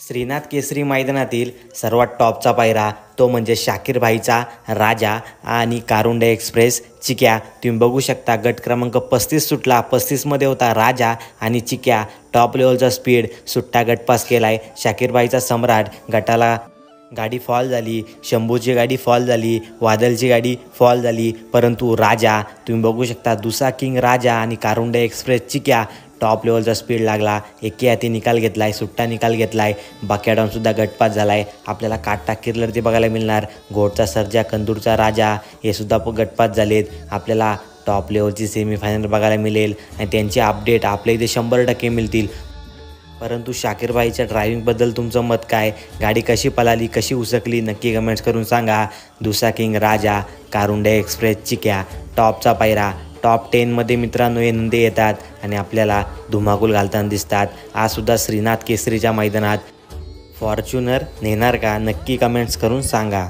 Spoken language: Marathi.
श्रीनाथ केसरी मैदानातील सर्वात टॉपचा पायरा तो म्हणजे शाकीर भाईचा राजा आणि कारुंडे एक्सप्रेस. चिक्या तुम्ही बघू शकता गट क्रमांक पस्तीस सुटला. पस्तीसमध्ये होता राजा आणि चिक्या. टॉप लेवलचा स्पीड सुट्टा गटपास केला आहे शाकीर भाईचा सम्राट गटाला गाडी फॉल झाली शंभूची गाडी फॉल झाली वादलची गाडी फॉल झाली परंतु राजा तुम्ही बघू शकता दुसरा किंग राजा आणि कारुंडे एक्सप्रेस चिक्या. टॉप लेवलचा स्पीड लागला. एके हाती निकाल घेतला आहे सुट्टा निकाल घेतला आहे बाक्याडाऊनसुद्धा गटपात झाला आहे आपल्याला काटा किरलरती ते बघायला मिळणार. घोटचा सर्जा कंदूरचा राजा हे सुद्धा गटपात झालेत. आपल्याला टॉप लेवलची सेमीफायनल बघायला मिळेल. आणि त्यांचे अपडेट आपल्या इथे शंभर टक्के मिळतील. परंतु शाकीरबाईच्या ड्रायव्हिंगबद्दल तुमचं मत काय? गाडी कशी पळाली कशी उसकली नक्की कमेंट्स करून सांगा. दुसरा किंग राजा कारुंडे एक्सप्रेस चिक्या. टॉपचा पायरा टॉप टेनमध्ये मित्रांनो हे नंदी येतात आणि आपल्याला धुमाकूल घालताना दिसतात. आजसुद्धा श्रीनाथ केसरीच्या मैदानात फॉर्च्युनर नेणार का? नक्की कमेंट्स करून सांगा.